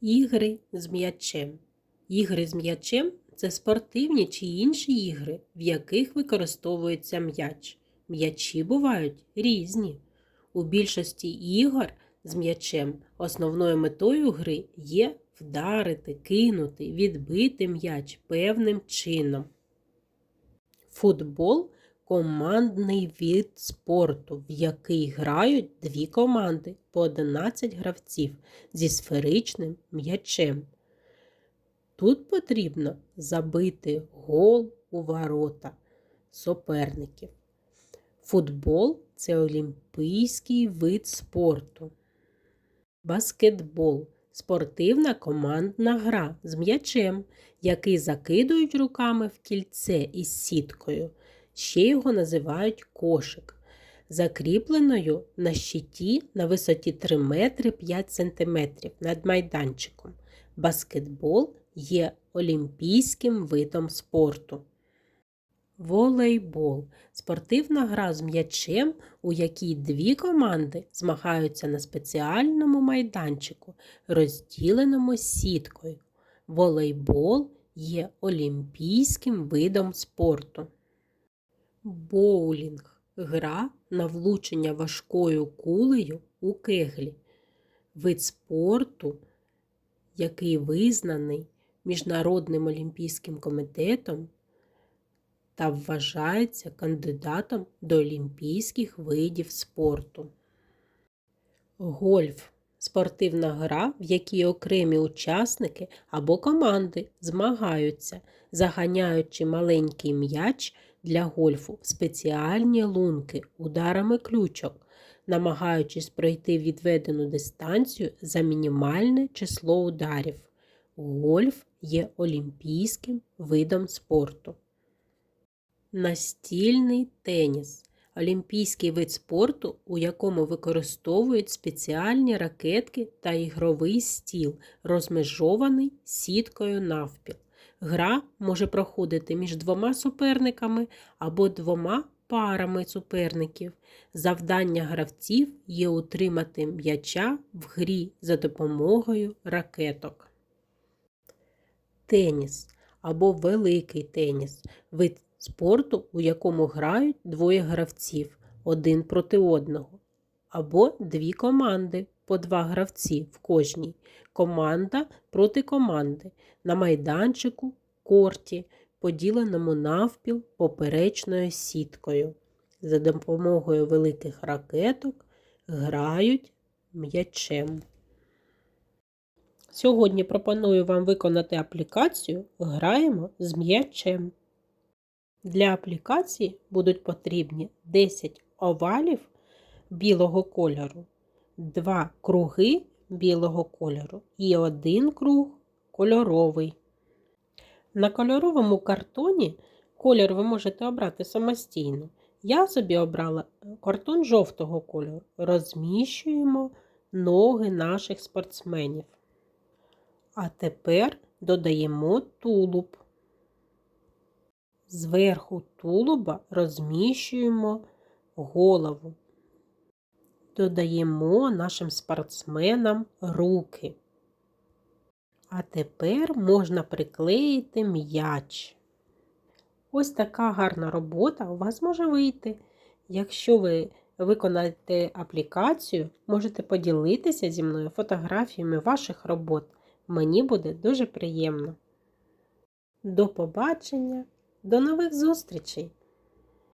Ігри з м'ячем. Ігри з м'ячем це спортивні чи інші ігри, в яких використовується м'яч. М'ячі бувають різні. У більшості ігор з м'ячем основною метою гри є вдарити, кинути, відбити м'яч певним чином. Футбол командний вид спорту, в який грають дві команди по 11 гравців зі сферичним м'ячем. Тут потрібно забити гол у ворота суперників. Футбол це олімпійський вид спорту. Баскетбол спортивна командна гра з м'ячем, який закидують руками в кільце із сіткою. Ще його називають кошик, закріпленою на щиті на висоті 3 метри 5 сантиметрів над майданчиком. Баскетбол є олімпійським видом спорту. Волейбол спортивна гра з м'ячем, у якій дві команди змагаються на спеціальному майданчику, розділеному сіткою. Волейбол є олімпійським видом спорту. Боулінг гра на влучення важкою кулею у кеглі. Вид спорту, який визнаний Міжнародним олімпійським комітетом та вважається кандидатом до олімпійських видів спорту. Гольф спортивна гра, в якій окремі учасники або команди змагаються, заганяючи маленький м'яч для гольфу спеціальні лунки ударами ключок, намагаючись пройти відведену дистанцію за мінімальне число ударів. Гольф є олімпійським видом спорту. Настільний теніс олімпійський вид спорту, у якому використовують спеціальні ракетки та ігровий стіл, розмежований сіткою навпіл. Гра може проходити між двома суперниками або двома парами суперників. Завдання гравців є утримати м'яча в грі за допомогою ракеток. Теніс або великий теніс вид спорту, у якому грають двоє гравців один проти одного, або дві команди по два гравці в кожній. Команда проти команди на майданчику, корті, поділеному навпіл поперечною сіткою. За допомогою великих ракеток грають м'ячем. Сьогодні пропоную вам виконати аплікацію Граємо з м'ячем. Для аплікації будуть потрібні 10 овалів білого кольору, 2 круги білого кольору і один круг кольоровий. На кольоровому картоні колір ви можете обрати самостійно. Я собі обрала картон жовтого кольору. Розміщуємо ноги наших спортсменів. А тепер додаємо тулуб. Зверху тулуба розміщуємо голову. Додаємо нашим спортсменам руки. А тепер можна приклеїти м'яч. Ось така гарна робота у вас може вийти. Якщо ви виконаєте аплікацію, можете поділитися зі мною фотографіями ваших робот. Мені буде дуже приємно. До побачення! До нових зустрічей!